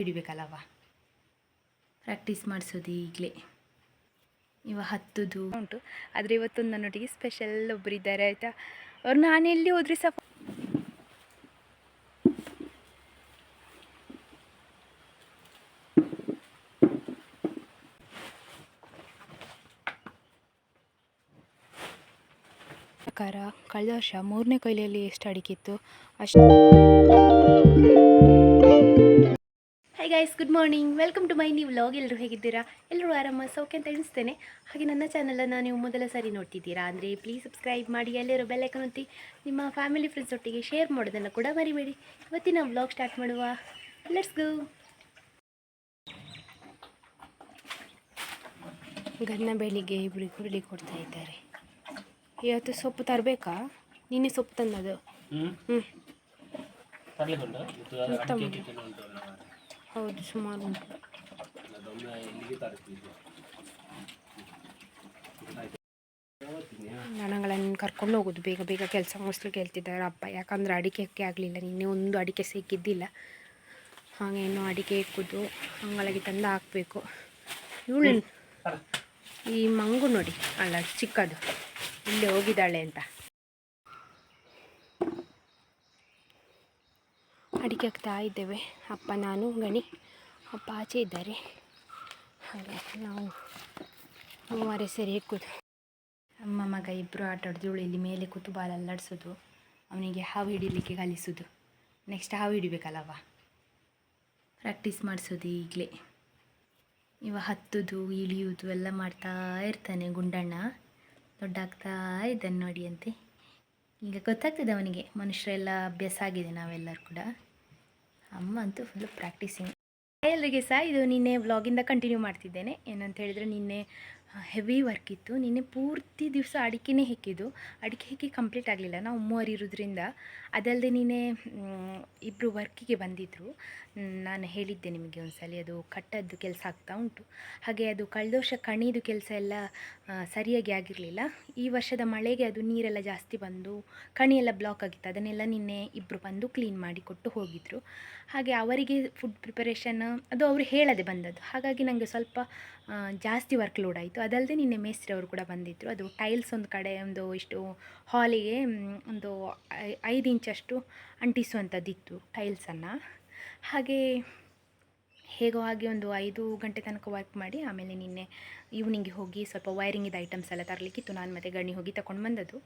ಹಿಡಿಬೇಕಲ್ಲವ practice ಮಾಡಿಸೋದು ಈಗಲೇ. ಇವ ಹತ್ತುದು. ಉಂಟು. ಆದರೆ ಇವತ್ತೊಂದು ನನ್ನೊಟ್ಟಿಗೆ ಸ್ಪೆಷಲ್ ಒಬ್ಬರು ಇದ್ದಾರೆ, ಆಯಿತಾ? ಅವ್ರು ನಾನು ಎಲ್ಲಿ ಹೋದ್ರಿ ಸಹ ಪ್ರಕಾರ ಕಳೆದ ವರ್ಷ ಮೂರನೇ ಕೊಯ್ಲೆಯಲ್ಲಿ ಎಷ್ಟು ಅಡಿಕೆ ಇತ್ತು? ಅಷ್ಟು good morning welcome to my new vlog ಎಲ್ಲರೂ ಹೇಗಿದ್ದೀರಾ? ಎಲ್ಲರೂ ಆರಾಮ? ಸೌಖ್ಯ ಅಂತ ಎಣಿಸ್ತೇನೆ. ಹಾಗೆ ನನ್ನ ಚಾನಲನ್ನು ನೀವು ಮೊದಲ ಸಾರಿ ನೋಡ್ತಿದ್ದೀರಾ ಅಂದರೆ ಪ್ಲೀಸ್ ಸಬ್ಸ್ಕ್ರೈಬ್ ಮಾಡಿ ಎಲ್ಲರೂ ಬೆಲ್ಲೈಕನ್ ಒತ್ತಿ ನಿಮ್ಮ ಫ್ಯಾಮಿಲಿ ಫ್ರೆಂಡ್ಸ್ ಒಟ್ಟಿಗೆ ಶೇರ್ ಮಾಡೋದನ್ನು ಕೂಡ ಮರಿಬೇಡಿ. ಇವತ್ತಿನ ವ್ಲಾಗ್ ಸ್ಟಾರ್ಟ್ ಮಾಡುವ. ಲೆಟ್ಸ್ ಗೋ ಗನ್ನ ಬೆಳಿಗ್ಗೆ ಇಬ್ಬರಿಗೆ ಹುರುಳಿ ಕೊಡ್ತಾ ಇದ್ದಾರೆ. ಇವತ್ತು ಸೊಪ್ಪು ತರಬೇಕಾ? ನಿನ್ನೆ ಸೊಪ್ಪು ತಂದದು ಹ್ಞೂ ಹ್ಞೂ ಹೌದು, ಸುಮಾರು. ನನಗಳನ್ನು ಕರ್ಕೊಂಡು ಹೋಗೋದು, ಬೇಗ ಬೇಗ ಕೆಲಸ ಮುಗಿಸ್ಲಿಕ್ಕೆ ಹೇಳ್ತಿದ್ದಾರೆ ಅಪ್ಪ. ಯಾಕಂದ್ರೆ ಅಡಿಕೆ ಅಕ್ಕೆ ಆಗಲಿಲ್ಲ, ನಿನ್ನೆ ಒಂದು ಅಡಿಕೆ ಸಿಕ್ಕಿದ್ದಿಲ್ಲ ಹಾಗೆ ಇನ್ನು ಅಡಿಕೆ ಇಕ್ಕುದು ಅಂಗಳಿಗೆ ತಂದು ಹಾಕಬೇಕು. ಇವಳು ಈ ಮಂಗು ನೋಡಿ, ಅಲ್ಲ ಚಿಕ್ಕದು, ಇಲ್ಲಿ ಹೋಗಿದ್ದಾಳೆ ಅಂತ. ಅಡಿಕೆ ಹಾಕ್ತಾ ಇದ್ದೇವೆ. ಅಪ್ಪ, ನಾನು, ಗಣಿ, ಅಪ್ಪ ಆಚೆ ಇದ್ದಾರೆ. ಹಾಗೆ ನಾವು ಮೂವರೇ ಸೇರಿ ಕೂತು ಅಮ್ಮ ಮಗ ಇಬ್ಬರು ಆಟ ಆಡಿದಳು ಇಲ್ಲಿ ಮೇಲೆ ಕೂತು ಬಾಲ್ ಅಲ್ಲಾಡಿಸೋದು ಅವನಿಗೆ ಹಾವು ಹಿಡಿಲಿಕ್ಕೆ ಕಲಿಸೋದು ನೆಕ್ಸ್ಟ್ ಹಾವು ಹಿಡಿಬೇಕಲ್ಲವ ಪ್ರಾಕ್ಟೀಸ್ ಮಾಡಿಸೋದು ಈಗಲೇ. ಇವ ಹತ್ತುದು ಇಳಿಯುವುದು ಎಲ್ಲ ಮಾಡ್ತಾ ಇರ್ತಾನೆ ಗುಂಡಣ್ಣ. ದೊಡ್ಡಾಗ್ತಾ ಇದ್ದಾನೆ ನೋಡಿ ಅಂತೆ. ಈಗ ಗೊತ್ತಾಗ್ತದೆ ಅವನಿಗೆ. ಮನುಷ್ಯರೆಲ್ಲ ಅಭ್ಯಾಸ ಆಗಿದೆ ನಾವೆಲ್ಲರೂ ಕೂಡ. ಅಮ್ಮ ಅಂತೂ ಫುಲ್ ಪ್ರಾಕ್ಟೀಸಿಂಗ್ ಎಲ್ಲರಿಗೆ ಸಹ ಇದು ನಿನ್ನೆ ವ್ಲಾಗಿಂದ ಕಂಟಿನ್ಯೂ ಮಾಡ್ತಿದ್ದೇನೆ. ಏನಂತ ಹೇಳಿದರೆ ನಿನ್ನೆ ಹೆವಿ ವರ್ಕ್ ಇತ್ತು. ನಿನ್ನೆ ಪೂರ್ತಿ ದಿವಸ ಅಡಿಕೆನೇ ಹೆಕ್ಕಿದ್ದು. ಅಡಿಕೆ ಹೆಕ್ಕಿ ಕಂಪ್ಲೀಟ್ ಆಗಲಿಲ್ಲ. ನಾವು ಮೂವರು ಇರೋದ್ರಿಂದ ಅದಲ್ಲದೆ ನಿನ್ನೆ ಇಬ್ಬರು ವರ್ಕಿಗೆ ಬಂದಿದ್ದರು ನಾನು ಹೇಳಿದ್ದೆ ನಿಮಗೆ ಒಂದ್ಸಲಿ ಅದು ಕಟ್ಟದ್ದು ಕೆಲಸ ಆಗ್ತಾ ಉಂಟು. ಹಾಗೆ ಅದು ಕಳೆದ ವರ್ಷ ಕಣಿದು ಕೆಲಸ ಎಲ್ಲ ಸರಿಯಾಗಿ ಆಗಿರಲಿಲ್ಲ. ಈ ವರ್ಷದ ಮಳೆಗೆ ಅದು ನೀರೆಲ್ಲ ಜಾಸ್ತಿ ಬಂದು ಕಣಿಯೆಲ್ಲ ಬ್ಲಾಕ್ ಆಗಿತ್ತು. ಅದನ್ನೆಲ್ಲ ನಿನ್ನೆ ಇಬ್ಬರು ಬಂದು ಕ್ಲೀನ್ ಮಾಡಿ ಕೊಟ್ಟು ಹೋಗಿದ್ರು. ಹಾಗೆ ಅವರಿಗೆ ಫುಡ್ ಪ್ರಿಪರೇಷನ್ ಅದು ಅವರು ಹೇಳದೆ ಬಂದದ್ದು. ಹಾಗಾಗಿ ನನಗೆ ಸ್ವಲ್ಪ ಜಾಸ್ತಿ ವರ್ಕ್ ಲೋಡ್ ಆಯಿತು. ಅದಲ್ಲದೆ ನಿನ್ನೆ ಮೇಸ್ತ್ರಿ ಅವರು ಕೂಡ ಬಂದಿದ್ದರು ಅದು ಟೈಲ್ಸ್ ಒಂದು ಕಡೆ ಒಂದು ಇಷ್ಟು ಹಾಲಿಗೆ ಒಂದು ಐದು ಇಂಚಷ್ಟು ಅಂಟಿಸುವಂಥದ್ದಿತ್ತು ಟೈಲ್ಸನ್ನು ಹಾಗೆ ಹೇಗೋ ಹಾಗೆ ಒಂದು ಐದು ಗಂಟೆ ತನಕ ವರ್ಕ್ ಮಾಡಿ ಆಮೇಲೆ ನಿನ್ನೆ ಈವ್ನಿಂಗಿಗೆ ಹೋಗಿ ಸ್ವಲ್ಪ ವೈರಿಂಗಿದ ಐಟಮ್ಸ್ ಎಲ್ಲ ತರಲಿಕ್ಕಿತ್ತು. ನಾನು ಮತ್ತೆ ಗಣಿ ಹೋಗಿ ತಗೊಂಡು ಬಂದದ್ದು.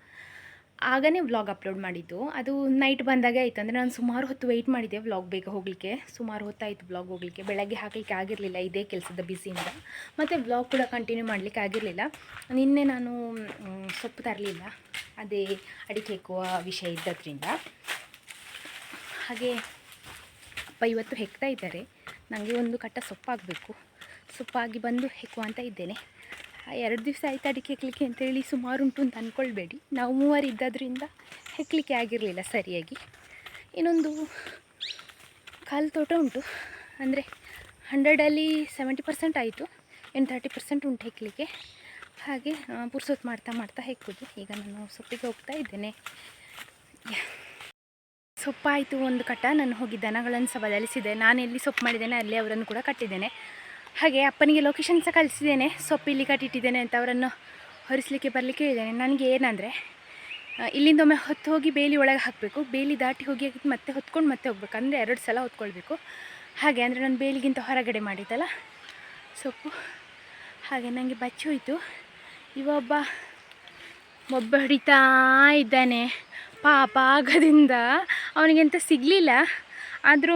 ಆಗನೇ ವ್ಲಾಗ್ ಅಪ್ಲೋಡ್ ಮಾಡಿದ್ದು. ಅದು ನೈಟ್ ಬಂದಾಗೆ ಆಯಿತು. ಅಂದರೆ ನಾನು ಸುಮಾರು ಹೊತ್ತು ವೆಯ್ಟ್ ಮಾಡಿದ್ದೆ ವ್ಲಾಗ್ ಬೇಗ ಹೋಗಲಿಕ್ಕೆ. ಸುಮಾರು ಹೊತ್ತಾಯಿತು ವ್ಲಾಗ್ ಹೋಗಲಿಕ್ಕೆ. ಬೆಳಗ್ಗೆ ಹಾಕಲಿಕ್ಕೆ ಆಗಿರಲಿಲ್ಲ. ಇದೇ ಕೆಲಸದ ಬಿಸಿಯಿಂದ ಮತ್ತು ವ್ಲಾಗ್ ಕೂಡ ಕಂಟಿನ್ಯೂ ಮಾಡಲಿಕ್ಕೆ ಆಗಿರಲಿಲ್ಲ. ನಿನ್ನೆ ನಾನು ಸೊಪ್ಪು ತರಲಿಲ್ಲ. ಅದೇ ಅಡಿಕೆ ಹೆಕ್ಕುವ ವಿಷಯ ಇದ್ದದ್ರಿಂದ. ಹಾಗೆ ಅಪ್ಪ ಇವತ್ತು ಹೆಕ್ತಾ ಇದ್ದಾರೆ. ನನಗೆ ಒಂದು ಕಟ್ಟ ಸೊಪ್ಪಾಗಬೇಕು. ಸೊಪ್ಪಾಗಿ ಬಂದು ಹೆಕ್ಕುವ ಅಂತ ಇದ್ದೇನೆ. ಎರಡು ದಿವಸ ಆಯ್ತು ಅಡಿಕೆ ಹೆಕ್ಲಿಕ್ಕೆ ಅಂತೇಳಿ ಸುಮಾರು ಉಂಟು ಅಂತ ಅಂದ್ಕೊಳ್ಬೇಡಿ ನಾವು ಮೂವರು ಇದ್ದದ್ರಿಂದ ಹೆಕ್ಲಿಕ್ಕೆ ಆಗಿರಲಿಲ್ಲ ಸರಿಯಾಗಿ. ಇನ್ನೊಂದು ಕಾಲು ತೋಟ ಉಂಟು. ಅಂದರೆ ಹಂಡ್ರೆಡಲ್ಲಿ ಸೆವೆಂಟಿ ಪರ್ಸೆಂಟ್ ಆಯಿತು. ಇನ್ನು ತರ್ಟಿ ಪರ್ಸೆಂಟ್ ಉಂಟು ಹೆಕ್ಲಿಕ್ಕೆ. ಹಾಗೆ ಪುರ್ಸೊತ್ ಪುರ್ಸೊತ್ತು ಮಾಡ್ತಾ ಮಾಡ್ತಾ ಹೆಕ್ಕೋದು. ಈಗ ನಾನು ಸೊಪ್ಪಿಗೆ ಹೋಗ್ತಾ ಇದ್ದೇನೆ. ಸೊಪ್ಪಾಯಿತು ಒಂದು ಕಟ್ಟ. ನಾನು ಹೋಗಿ ದನಗಳನ್ನು ಸಹ ಬದಲಿಸಿದೆ. ನಾನು ಎಲ್ಲಿ ಸೊಪ್ಪು ಮಾಡಿದ್ದೇನೆ, ಅಲ್ಲಿ ಅವರನ್ನು ಕೂಡ ಕಟ್ಟಿದ್ದೇನೆ. ಹಾಗೆ ಅಪ್ಪನಿಗೆ ಲೊಕೇಶನ್ ಸಹ ಕಳಿಸಿದ್ದೇನೆ. ಸೊಪ್ಪು ಇಲ್ಲಿ ಕಟ್ಟಿಟ್ಟಿದ್ದೇನೆ ಅಂತ ಅವರನ್ನು ಹೊರಿಸಲಿಕ್ಕೆ ಬರಲಿಕ್ಕೆ ಹೇಳಿದ್ದೇನೆ. ನನಗೆ ಏನಂದರೆ ಇಲ್ಲಿಂದ ಒಮ್ಮೆ ಹೊತ್ತು ಹೋಗಿ ಬೇಲಿ ಒಳಗೆ ಹಾಕಬೇಕು. ಬೇಲಿ ದಾಟಿ ಹೋಗಿ ಮತ್ತೆ ಹೊತ್ಕೊಂಡು ಮತ್ತೆ ಹೋಗ್ಬೇಕು. ಅಂದರೆ ಎರಡು ಸಲ ಹೊತ್ಕೊಳ್ಬೇಕು. ಹಾಗೆ ಅಂದರೆ ನಾನು ಬೇಲಿಗಿಂತ ಹೊರಗಡೆ ಮಾಡಿದ್ದಲ್ಲ ಸೊಪ್ಪು. ಹಾಗೆ ನನಗೆ ಬಚ್ಚಿ ಹೋಯಿತು. ಇವೊಬ್ಬ ಒಬ್ಬ ಹಿಡಿತಾ ಇದ್ದಾನೆ ಪಾಪ ಆಗದಿಂದ ಅವನಿಗೆಂತ ಸಿಗಲಿಲ್ಲ. ಆದರೂ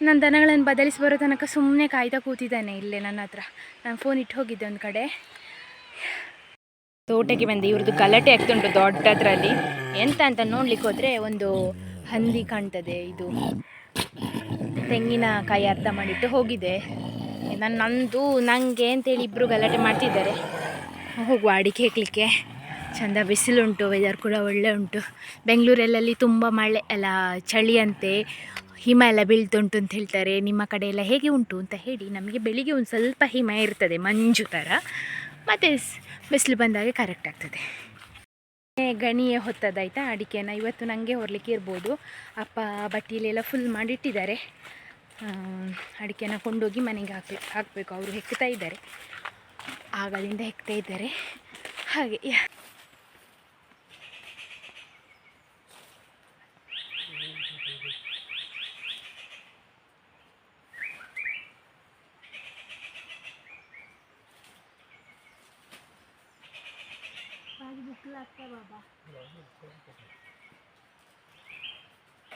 ನನ್ನ ದನಗಳನ್ನು ಬದಲಿಸಿ ಬರೋ ತನಕ ಸುಮ್ಮನೆ ಕಾಯ್ತಾ ಕೂತಿದ್ದಾನೆ ಇಲ್ಲೇ ನನ್ನ ಹತ್ರ. ನಾನು ಫೋನ್ ಇಟ್ಟು ಹೋಗಿದ್ದೆ ಒಂದು ಕಡೆ. ತೋಟಕ್ಕೆ ಬಂದೆ. ಇವ್ರದ್ದು ಗಲಾಟೆ ಆಗ್ತುಂಟು ದೊಡ್ಡದ್ರಲ್ಲಿ. ಎಂತ ಅಂತ ನೋಡ್ಲಿಕ್ಕೆ ಹೋದರೆ ಒಂದು ಹಂದಿ ಕಾಣ್ತದೆ ಇದು. ತೆಂಗಿನ ಕಾಯಿ ಅರ್ಧ ಮಾಡಿಟ್ಟು ಹೋಗಿದೆ ನಾನು ನಂದು ನನಗೆ ಅಂತೇಳಿ ಇಬ್ಬರು ಗಲಾಟೆ ಮಾಡ್ತಿದ್ದಾರೆ. ಹೋಗುವ ಅಡಿಕೆ ಹೇಳಲಿಕ್ಕೆ ಚಂದ ಬಿಸಿಲುಂಟು ವೆದರ್ ಕೂಡ ಒಳ್ಳೆ ಉಂಟು. ಬೆಂಗಳೂರಲ್ಲಿ ತುಂಬ ಮಳೆ, ಅಲ್ಲ ಚಳಿ ಅಂತೆ ಹಿಮ ಎಲ್ಲ ಬೀಳ್ತುಂಟು ಅಂತ ಹೇಳ್ತಾರೆ. ನಿಮ್ಮ ಕಡೆ ಎಲ್ಲ ಹೇಗೆ ಉಂಟು ಅಂತ ಹೇಳಿ ನಮಗೆ ಬೆಳಿಗ್ಗೆ ಒಂದು ಸ್ವಲ್ಪ ಹಿಮ ಇರ್ತದೆ, ಮಂಜು ಥರ ಮತ್ತು ಬಿಸಿಲು ಬಂದಾಗ ಕರೆಕ್ಟ್ ಆಗ್ತದೆ. ಗಣಿಯೇ ಹೊತ್ತದಾಯ್ತಾ ಅಡಿಕೆನ? ಇವತ್ತು ನನಗೆ ಹೊರಲಿಕ್ಕೆ ಇರ್ಬೋದು. ಅಪ್ಪ ಬಟ್ಟೆಯಲ್ಲೆಲ್ಲ ಫುಲ್ ಮಾಡಿಟ್ಟಿದ್ದಾರೆ. ಅಡಿಕೆನ ಕೊಂಡೋಗಿ ಮನೆಗೆ ಹಾಕಿ ಹಾಕಬೇಕು. ಅವರು ಹೆಕ್ತಾ ಇದ್ದಾರೆ. ಆಗಲಿಂದ ಹೆಕ್ತಾ ಇದ್ದಾರೆ. ಹಾಗೆ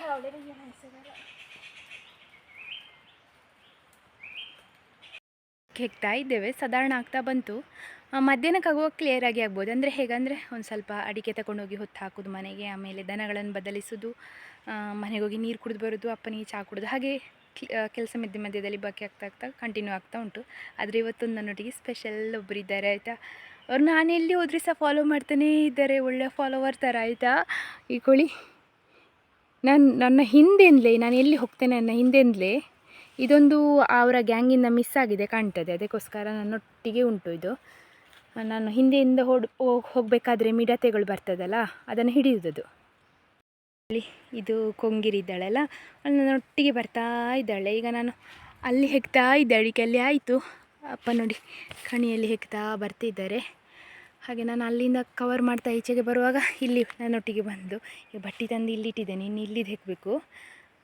ಯಾ- ಹೆಕ್ತಾ ಇದ್ದೇವೆ, ಸಾಧಾರಣ ಆಗ್ತಾ ಬಂತು. ಮಧ್ಯಾಹ್ನಕ್ಕಾಗುವಾಗ ಕ್ಲಿಯರ್ ಆಗಿ ಆಗ್ಬೋದು. ಅಂದರೆ ಹೇಗಂದರೆ, ಒಂದು ಸ್ವಲ್ಪ ಅಡಿಕೆ ತಗೊಂಡೋಗಿ ಹೊತ್ತು ಹಾಕೋದು ಮನೆಗೆ, ಆಮೇಲೆ ದನಗಳನ್ನು ಬದಲಿಸೋದು ಮನೆಗೆ ಹೋಗಿ ನೀರು ಕುಡಿದು ಬರೋದು, ಅಪ್ಪನಿಗೆ ಚಹಾ ಕುಡಿದು, ಹಾಗೆ ಕೆಲಸ ಮಧ್ಯ ಮಧ್ಯದಲ್ಲಿ ಬಾಕಿ ಆಗ್ತಾ ಆಗ್ತಾ ಕಂಟಿನ್ಯೂ ಆಗ್ತಾ ಉಂಟು. ಆದರೆ ಇವತ್ತೊಂದು ನನ್ನೊಟ್ಟಿಗೆ ಸ್ಪೆಷಲ್ ಒಬ್ಬರಿದ್ದಾರೆ ಆಯಿತಾ? ಅವ್ರು ನಾನು ಎಲ್ಲಿ ಹೋದ್ರೂ ಸಹ ಫಾಲೋ ಮಾಡ್ತಾನೇ ಇದ್ದಾರೆ, ಒಳ್ಳೆ ಫಾಲೋವರ್ ಥರ ಆಯಿತಾ? ಈ ಕೋಳಿ. ನಾನು, ನನ್ನ ಹಿಂದೆಂದಲೇ, ನಾನು ಎಲ್ಲಿ ಹೋಗ್ತೇನೆ ನನ್ನ ಹಿಂದೆಂದಲೇ, ಇದೊಂದು ಅವರ ಗ್ಯಾಂಗಿಂದ ಮಿಸ್ ಆಗಿದೆ ಕಾಣ್ತದೆ. ಅದಕ್ಕೋಸ್ಕರ ನನ್ನೊಟ್ಟಿಗೆ ಉಂಟು ಇದು. ನಾನು ಹಿಂದೆಯಿಂದ ಹೊಡ್ ಹೋಗಬೇಕಾದ್ರೆ ಮಿಡತೆಗಳು ಬರ್ತದಲ್ಲ, ಅದನ್ನು ಹಿಡಿಯುವುದು. ಇದು ಕೊಂಗಿರಿ ಇದ್ದಾಳಲ್ಲ, ಅವಳು ನನ್ನೊಟ್ಟಿಗೆ ಬರ್ತಾ ಇದ್ದಾಳೆ. ಈಗ ನಾನು ಅಲ್ಲಿ ಹೆಗ್ತಾ ಇದ್ದಾಳೆ ಅಲ್ಲಿ ಆಯಿತು. ಅಪ್ಪ ನೋಡಿ, ಕಣಿಯಲ್ಲಿ ಹೆಕ್ತಾ ಬರ್ತಿದ್ದಾರೆ. ಹಾಗೆ ನಾನು ಅಲ್ಲಿಂದ ಕವರ್ ಮಾಡ್ತಾ ಈಚೆಗೆ ಬರುವಾಗ ಇಲ್ಲಿ ನನ್ನೊಟ್ಟಿಗೆ ಬಂದು ಈ ಬಟ್ಟೆ ತಂದು ಇಲ್ಲಿ ಇಟ್ಟಿದ್ದೇನೆ ಇನ್ನು ಇಲ್ಲಿದ್ದು ಹೆಕ್ಕಬೇಕು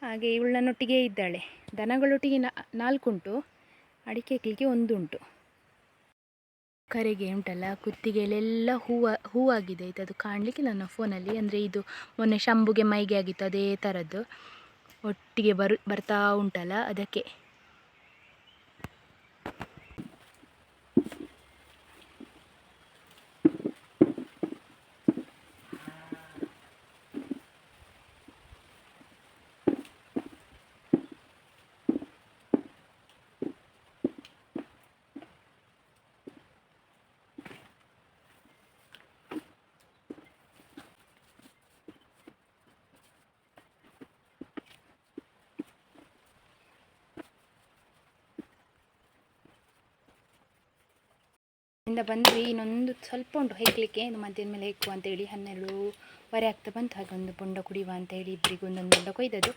ಹಾಗೆ ಇವಳು ನನ್ನೊಟ್ಟಿಗೆ ಇದ್ದಾಳೆ. ದನಗಳೊಟ್ಟಿಗೆ ನಾಲ್ಕುಂಟು ಅಡಿಕೆ ಹೆಕ್ಕಲಿಕ್ಕೆ ಒಂದುಂಟು. ಕರೆಗೆ ಉಂಟಲ್ಲ, ಕುತ್ತಿಗೆಯಲ್ಲೆಲ್ಲ ಹೂವು, ಹೂವಾಗಿದೆ. ಆಯ್ತು ಅದು ಕಾಣಲಿಕ್ಕೆ ನನ್ನ ಫೋನಲ್ಲಿ, ಅಂದರೆ ಇದು ಮೊನ್ನೆ ಶಂಭುಗೆ ಮೈಗೆ ಆಗಿತ್ತು, ಅದೇ ಥರದ್ದು. ಒಟ್ಟಿಗೆ ಬರು, ಬರ್ತಾ ಉಂಟಲ್ಲ, ಅದಕ್ಕೆ. ಇಂದ ಬಂದ್ವಿ. ಇನ್ನೊಂದು ಸ್ವಲ್ಪ ಉಂಟು ಹೆಕ್ಲಿಕ್ಕೆ ಇನ್ನು ಮಧ್ಯಾಹ್ನ ಮೇಲೆ ಹೆಕ್ಕುವ ಅಂತೇಳಿ ಹನ್ನೆರಡೂವರೆ ಆಗ್ತಾ ಬಂತು. ಹಾಗೆ ಒಂದು ಬೊಂಡ ಕುಡಿಯುವ ಅಂತೇಳಿ ಇಬ್ಬರಿಗೂ ಒಂದೊಂದು ಬೊಂಡ ಕೊಯ್ದದು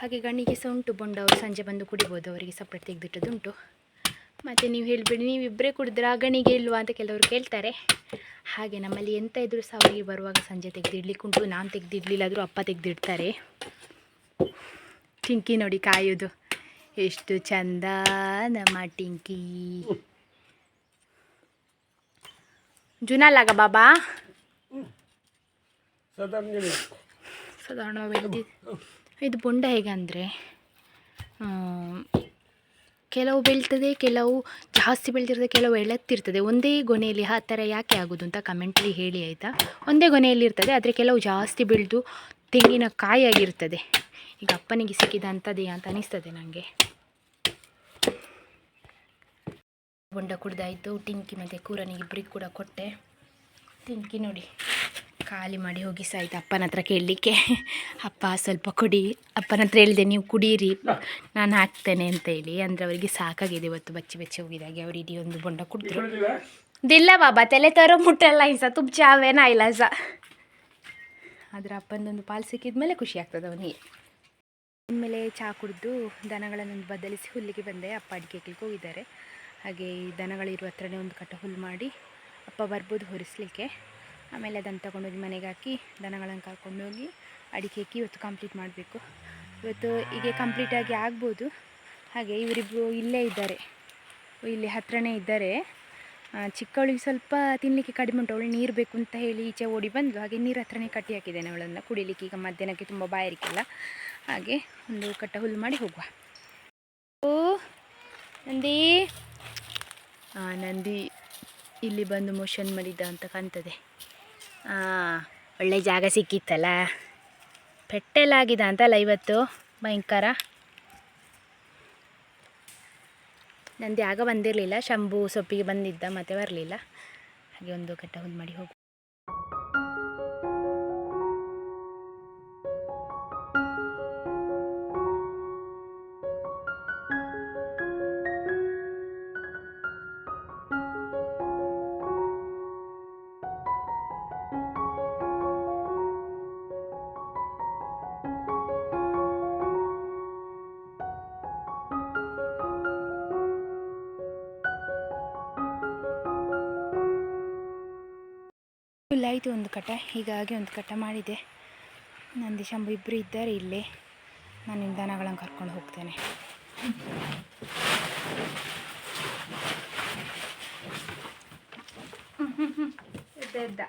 ಹಾಗೆ ಗಣ್ಣಿಗೆ ಸಹ ಉಂಟು. ಬೊಂಡ ಅವರು ಸಂಜೆ ಬಂದು ಕುಡಿಬೋದು. ಅವರಿಗೆ ಸಪ್ರೇಟ್ ತೆಗೆದಿಟ್ಟದುಂಟು ಮತ್ತು ನೀವು ಹೇಳಿಬಿಡಿ. ನೀವು ಇಬ್ಬರೇ ಕುಡಿದ್ರೆ ಗಣಿಗೆ ಇಲ್ವಾ ಅಂತ ಕೆಲವರು ಕೇಳ್ತಾರೆ. ಹಾಗೆ ನಮ್ಮಲ್ಲಿ ಎಂತ ಇದ್ರೂ ಸಹ ಅವರಿಗೆ ಬರುವಾಗ ಸಂಜೆ ತೆಗೆದಿಡ್ಲಿಕ್ಕೆ ಉಂಟು. ನಾನು ತೆಗೆದಿಡ್ಲಿಲ್ಲ ಆದರೂ ಅಪ್ಪ ತೆಗೆದಿಡ್ತಾರೆ. ಟಿಂಕಿ ನೋಡಿ ಕಾಯೋದು. ಎಷ್ಟು ಚಂದ ನಮ್ಮ ಟಿಂಕಿ. ಜುನಾಲಾಗ ಬಾಬಾ? ಸಾಧಾರಣ ಇದು ಬೊಂಡ ಹೇಗಂದರೆ ಕೆಲವು ಬೆಳ್ತದೆ ಕೆಲವು ಜಾಸ್ತಿ ಬೆಳೆದಿರ್ತದೆ ಕೆಲವು ಎಳತ್ತಿರ್ತದೆ. ಒಂದೇ ಗೊನೆಯಲ್ಲಿ ಆ ಥರ ಯಾಕೆ ಆಗೋದು ಅಂತ ಕಮೆಂಟಲ್ಲಿ ಹೇಳಿ ಆಯಿತಾ? ಒಂದೇ ಗೊನೆಯಲ್ಲಿ ಇರ್ತದೆ ಆದರೆ ಕೆಲವು ಜಾಸ್ತಿ ಬೆಳೆದು ತೆಂಗಿನ ಕಾಯಿಯಾಗಿರ್ತದೆ ಈಗ ಅಪ್ಪನಿಗೆ ಸಿಕ್ಕಿದ ಅಂಥದ್ದೇ ಅಂತ ಅನಿಸ್ತದೆ ನನಗೆ ಬೊಂಡ ಕುಡ್ದಾಯಿತು, ಟಿಂಕಿ ಮತ್ತು ಕೂರನಿಗೆ ಇಬ್ಬರಿಗೆ ಕೂಡ ಕೊಟ್ಟೆ. ಟಿಂಕಿ ನೋಡಿ, ಖಾಲಿ ಮಾಡಿ ಹೋಗಿ ಸಾಯ್ತು ಅಪ್ಪನ ಹತ್ರ ಕೇಳಲಿಕ್ಕೆ. ಅಪ್ಪ, ಸ್ವಲ್ಪ ಕುಡಿ. ಅಪ್ಪನ ಹತ್ರ ಹೇಳಿದೆ, ನೀವು ಕುಡೀರಿ. ನಾನು ಹಾಕ್ತೇನೆ ಅಂತ ಹೇಳಿ. ಅಂದರೆ ಅವರಿಗೆ ಸಾಕಾಗಿದೆ ಇವತ್ತು ಬಚ್ಚಿ ಬಚ್ಚಿ ಹೋಗಿದಾಗೆ. ಅವ್ರು ಇಡೀ ಒಂದು ಬೊಂಡ ಕುಡಿದ್ರು. ದಿಲ್ಲ ಬಾಬಾ, ತಲೆ ತರೋ ಮುಟ್ಟಲ್ಲ ಇಸ ತುಪ್ಪ ಚಾವೇನ ಇಲ್ಲ ಸ. ಆದರೆ ಅಪ್ಪನದೊಂದು ಪಾಲು ಸಿಕ್ಕಿದ ಮೇಲೆ ಖುಷಿ ಆಗ್ತದೆ ಅವನಿಗೆ. ಆಮೇಲೆ ಚಹಾ ಕುಡಿದು ದನಗಳನ್ನು ಬದಲಿಸಿ ಹುಲ್ಲಿಗೆ ಬಂದೆ. ಅಪ್ಪ ಅಡಿಗೆ ಹೋಗಿದ್ದಾರೆ. ಹಾಗೆ ಈ ದನಗಳಿರುವ ಹತ್ರನೇ ಒಂದು ಕಟ್ಟ ಹುಲ್ಲು ಮಾಡಿ ಅಪ್ಪ ಬರ್ಬೋದು ಹೊರಿಸ್ಲಿಕ್ಕೆ. ಆಮೇಲೆ ಅದನ್ನು ತಗೊಂಡೋಗಿ ಮನೆಗೆ ಹಾಕಿ ದನಗಳನ್ನು ಕರ್ಕೊಂಡೋಗಿ ಅಡಿಕೆ ಹಾಕಿ ಇವತ್ತು ಕಂಪ್ಲೀಟ್ ಮಾಡಬೇಕು. ಇವತ್ತು ಹೀಗೆ ಕಂಪ್ಲೀಟಾಗಿ ಆಗ್ಬೋದು. ಹಾಗೆ ಇವರಿಬ್ಬರು ಇಲ್ಲೇ ಇದ್ದಾರೆ. ಇಲ್ಲಿ ಹತ್ರನೇ ಇದ್ದಾರೆ. ಚಿಕ್ಕವಳಿಗೆ ಸ್ವಲ್ಪ ತಿನ್ನಲಿಕ್ಕೆ ಕಡಿಮೆ ಉಂಟು. ಅವಳು ನೀರು ಬೇಕು ಅಂತ ಹೇಳಿ ಈಚೆ ಓಡಿ ಬಂದು ಹಾಗೆ ನೀರು ಹತ್ರನೇ ಕಟ್ಟಿ ಹಾಕಿದ್ದೇನೆ ಅವಳನ್ನು. ಕುಡಿಲಿಕ್ಕೆ ಈಗ ಮಧ್ಯಾಹ್ನಕ್ಕೆ ತುಂಬ ಬಾಯಾರಿಕೆಲ್ಲ ಹಾಗೆ ಒಂದು ಕಟ್ಟ ಹುಲ್ಲು ಮಾಡಿ ಹೋಗುವ. ಓ, ನಂದಿ. ನಂದಿ ಇಲ್ಲಿ ಬಂದು ಮೋಷನ್ ಮಾಡಿದ್ದ ಅಂತ ಕಾಣ್ತದೆ. ಒಳ್ಳೆ ಜಾಗ ಸಿಕ್ಕಿತ್ತಲ್ಲ? ಪೆಟ್ಟೆಲ್ಲಾಗಿದ ಅಂತಲ್ಲ ಇವತ್ತು? ಭಯಂಕರ. ನಂದಿ ಆಗ ಬಂದಿರಲಿಲ್ಲ, ಶಂಭು ಸೊಪ್ಪಿಗೆ ಬಂದಿದ್ದ, ಮತ್ತೆ ಬರಲಿಲ್ಲ. ಹಾಗೆ ಒಂದು ಕಟ್ಟ ಒಂದು ಮಾಡಿ ಹೋಗು ಆಯಿತು, ಒಂದು ಕಟ. ಹೀಗಾಗಿ ಒಂದು ಕಟ ಮಾಡಿದೆ. ನಂದಿ ಶಂಭು ಇಬ್ಬರು ಇದ್ದಾರೆ ಇಲ್ಲೇ. ನಾನು ದನಗಳನ್ನು ಕರ್ಕೊಂಡು ಹೋಗ್ತೇನೆ. ಎದ್ದ.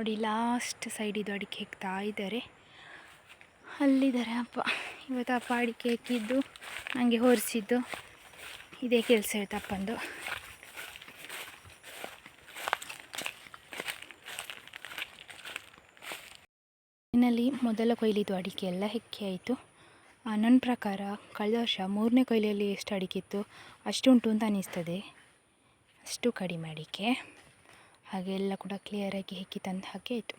ನೋಡಿ ಲಾಸ್ಟ್ ಸೈಡ್ ಇದು ಅಡಿಕೆ ಹೆಕ್ತಾ ಇದ್ದಾರೆ. ಅಲ್ಲಿದ್ದಾರೆ ಅಪ್ಪ. ಇವತ್ತು ಅಪ್ಪ ಅಡಿಕೆ ಹೆಕ್ಕಿದ್ದು ನನಗೆ ಹೊರಿಸಿದ್ದು. ಇದೇ ಕೆಲಸ ಇತ್ತು ಅಪ್ಪಂದು. ಇನ್ನಲ್ಲಿ ಮೊದಲ ಕೊಯ್ಲಿದ್ದು ಅಡಿಕೆ ಎಲ್ಲ ಹೆಕ್ಕಿ ಆಯಿತು. ನನ್ನ ಪ್ರಕಾರ ಕಳೆದ ವರ್ಷ ಮೂರನೇ ಕೊಯ್ಲಿಯಲ್ಲಿ ಎಷ್ಟು ಅಡಿಕೆ ಇತ್ತು ಅಷ್ಟು ಉಂಟು ಅಂತ ಅನ್ನಿಸ್ತದೆ ಅಷ್ಟು ಕಡಿಮೆ ಅಡಿಕೆ. ಹಾಗೆ ಎಲ್ಲ ಕೂಡ ಕ್ಲಿಯರಾಗಿ ಹೆಕ್ಕಿ ತಂದು ಹಾಕಿ ಆಯಿತು.